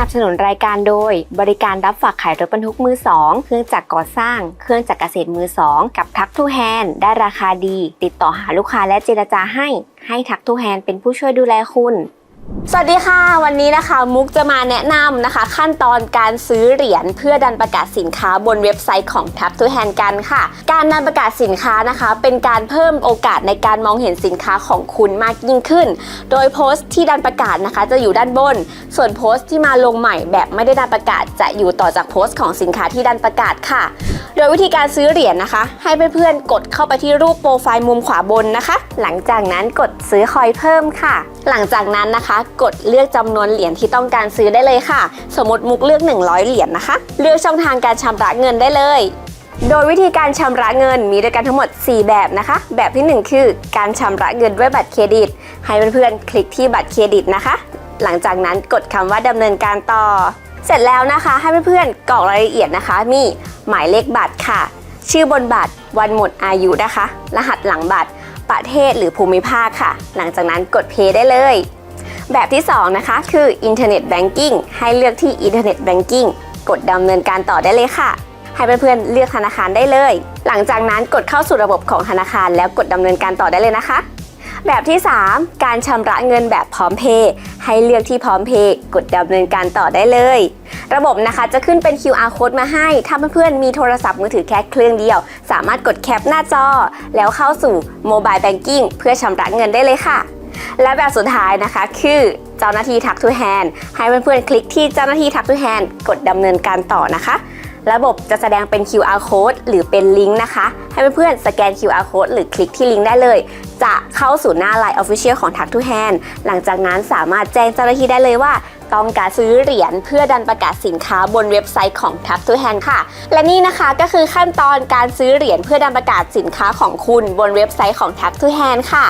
นับสนุนรายการโดย บริการรับฝากขายรถบรรทุกมือ 2 เครื่องจักรก่อสร้าง เครื่องจักรเกษตรมือ 2 กับทักทูแฮนได้ราคาดี ติดต่อหาลูกค้าและเจรจาให้ ให้ทักทูแฮนเป็นผู้ช่วยดูแลคุณ สวัสดีค่ะ วันนี้นะคะมุกจะมาแนะนำนะคะ ขั้นตอนการซื้อเหรียญเพื่อดันประกาศสินค้าบนเว็บไซต์ของ t a p to Hand กันค่ะ การดันประกาศสินค้านะคะ เป็นการเพิ่มโอกาสในการมองเห็นสินค้าของคุณมากยิ่งขึ้น โดยโพสต์ที่ดันประกาศนะคะ จะอยู่ด้านบน ส่วนโพสต์ที่มาลงใหม่แบบไม่ได้ดันประกาศ จะอยู่ต่อจากโพสต์ของสินค้าที่ดันประกาศค่ะ ดยวิธีการซื้อเหรียญนะคะ ให้เพื่อนๆกดเข้าไปที่รูปโปรไฟล์มุมขวาบนนะคะ หลังจากนั้นกดซื้อคอยเพิ่มค่ะ หลังจากนั้นนะคะ กดเลือกจำนวนเหรียญที่ต้องการซื้อได้เลยค่ะ สมมติมุกเลือก 100 เหรียญนะคะ เลือกช่องทางการชำระเงินได้เลย โดยวิธีการชำระเงินมีด้วยกันทั้งหมด 4 แบบนะคะ แบบทีหนึ่1 คือการชำระเงินด้วยบัตรเครดิต ให้เพื่อนๆคลิกที่บัตรเครดิตนะคะ หลังจากนั้นกดคำว่าดำเนินการต่อ เสร็จแล้วนะคะให้เพื่อนๆกรอกรายละเอียดนะคะ มีหมายเลขบัตรค่ะ ชื่อบนบัตรวันหมดอายุนะคะ รหัสหลังบัตร ประเทศหรือภูมิภาคค่ะ หลังจากนั้นกดเพย์ได้เลย แบบที่ 2 นะคะ คือ Internet Banking ให้เลือกที่ Internet Banking กดดำเนินการต่อได้เลยค่ะ ให้เพื่อนๆเลือกธนาคารได้เลย หลังจากนั้นกดเข้าสู่ระบบของธนาคารแล้วกดดำเนินการต่อได้เลยนะคะ แบบที่ 3 การชำระเงินแบบพร้อมเพย์ ให้เลือกที่พร้อมเพย์กดดำเนินการต่อได้เลย ระบบนะคะจะขึ้นเป็น QR code มาให้ ถ้าเพื่อนๆมีโทรศัพท์มือถือแค่เครื่องเดียว สามารถกดแคปหน้าจอ แล้วเข้าสู่ Mobile Banking เพื่อชำระเงินได้เลยค่ะ และแบบสุดท้ายนะคะคือเจ้าหน้าที่ทักทูแฮนให้เพื่อนๆคลิกที่เจ้าหน้าที่ทักทูแฮนกดดำเนินการต่อนะคะ ระบบจะแสดงเป็น QR code หรือเป็นลิงก์นะคะ ให้เพื่อนๆสแกน QR code หรือคลิกที่ลิงก์ได้เลย จะเข้าสู่หน้า Line Official ของ Tag to Hand หลังจากนั้นสามารถแจ้งเจ้าหน้าที่ได้เลยว่าต้องการซื้อเหรียญเพื่อดันประกาศสินค้าบนเว็บไซต์ของ Tag to Hand ค่ะ และนี่นะคะก็คือขั้นตอนการซื้อเหรียญเพื่อดันประกาศสินค้าของคุณบนเว็บไซต์ของ Tag to Hand ค่ะ